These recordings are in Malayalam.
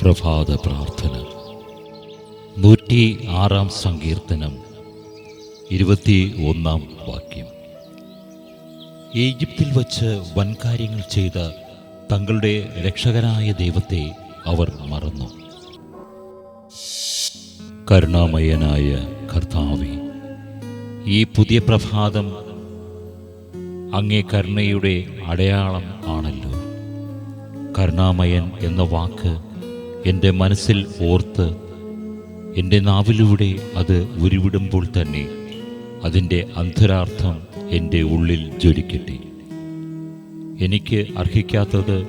പ്രഭാത പ്രാർത്ഥന. നൂറ്റി ആറാം സങ്കീർത്തനം ഇരുപത്തി ഒന്നാം വാക്യം. ഈജിപ്തിൽ വച്ച് വൻകാര്യങ്ങൾ ചെയ്ത തങ്ങളുടെ രക്ഷകനായ ദൈവത്തെ അവർ മറന്നു. കരുണാമയനായ കർത്താവെ ഈ പുതിയ പ്രഭാതം അങ്ങേ കരുണയുടെ അടയാളം ആണല്ലോ. കരുണാമയൻ എന്ന വാക്ക് എന്റെ മനസ്സിൽ ഓർത്ത് എന്റെ നാവിലൂടെ അത് ഉരുവിടുമ്പോൾ തന്നെ അതിന്റെ അന്തരാർത്ഥം എന്റെ ഉള്ളിൽ ജ്വലിക്കട്ടെ. എനിക്ക് അർഹിക്കാത്തത്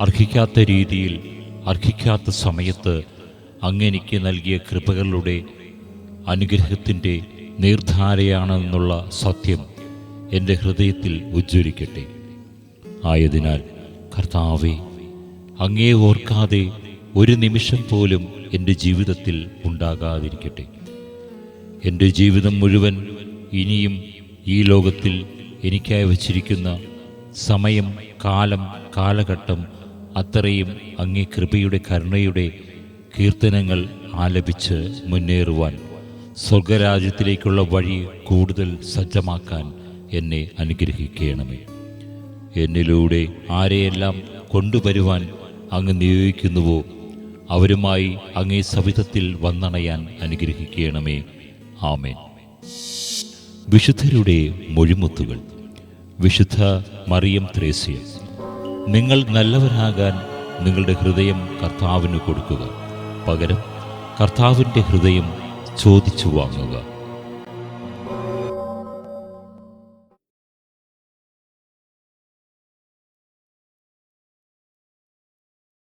അർഹിക്കാത്ത രീതിയിൽ അർഹിക്കാത്ത സമയത്ത് അങ്ങെനിക്ക് നൽകിയ കൃപകളുടെ അനുഗ്രഹത്തിന്റെ നീർധാരയാണെന്നുള്ള സത്യം എന്റെ ഹൃദയത്തിൽ ഉജ്ജ്വലിക്കട്ടെ. ആയതിനാൽ കർത്താവെ അങ്ങേ ഓർക്കാതെ ഒരു നിമിഷം പോലും എന്റെ ജീവിതത്തിൽ ഉണ്ടാകാതിരിക്കട്ടെ. എന്റെ ജീവിതം മുഴുവൻ ഇനിയും ഈ ലോകത്തിൽ എനിക്കായി വച്ചിരിക്കുന്ന സമയം കാലം കാലഘട്ടം അത്രയും അങ്ങേ കൃപയുടെ കരുണയുടെ കീർത്തനങ്ങൾ ആലപിച്ച് മുന്നേറുവാൻ സ്വർഗരാജ്യത്തിലേക്കുള്ള വഴി കൂടുതൽ സജ്ജമാക്കാൻ എന്നെ അനുഗ്രഹിക്കണമേ. എന്നിലൂടെ ആരെയെല്ലാം കൊണ്ടുവരുവാൻ അങ്ങ് നിയോഗിക്കുന്നുവോ അവരുമായി അങ്ങേ സവിധത്തിൽ വന്നണയാൻ അനുഗ്രഹിക്കണമേ. ആമേൻ. വിശുദ്ധരുടെ മൊഴിമുത്തുകൾ. വിശുദ്ധ മറിയം ത്രേസ്യ നിങ്ങൾ നല്ലവരാകാൻ നിങ്ങളുടെ ഹൃദയം കർത്താവിന് കൊടുക്കുക. പകരം കർത്താവിന്റെ ഹൃദയം ചോദിച്ചു വാങ്ങുക.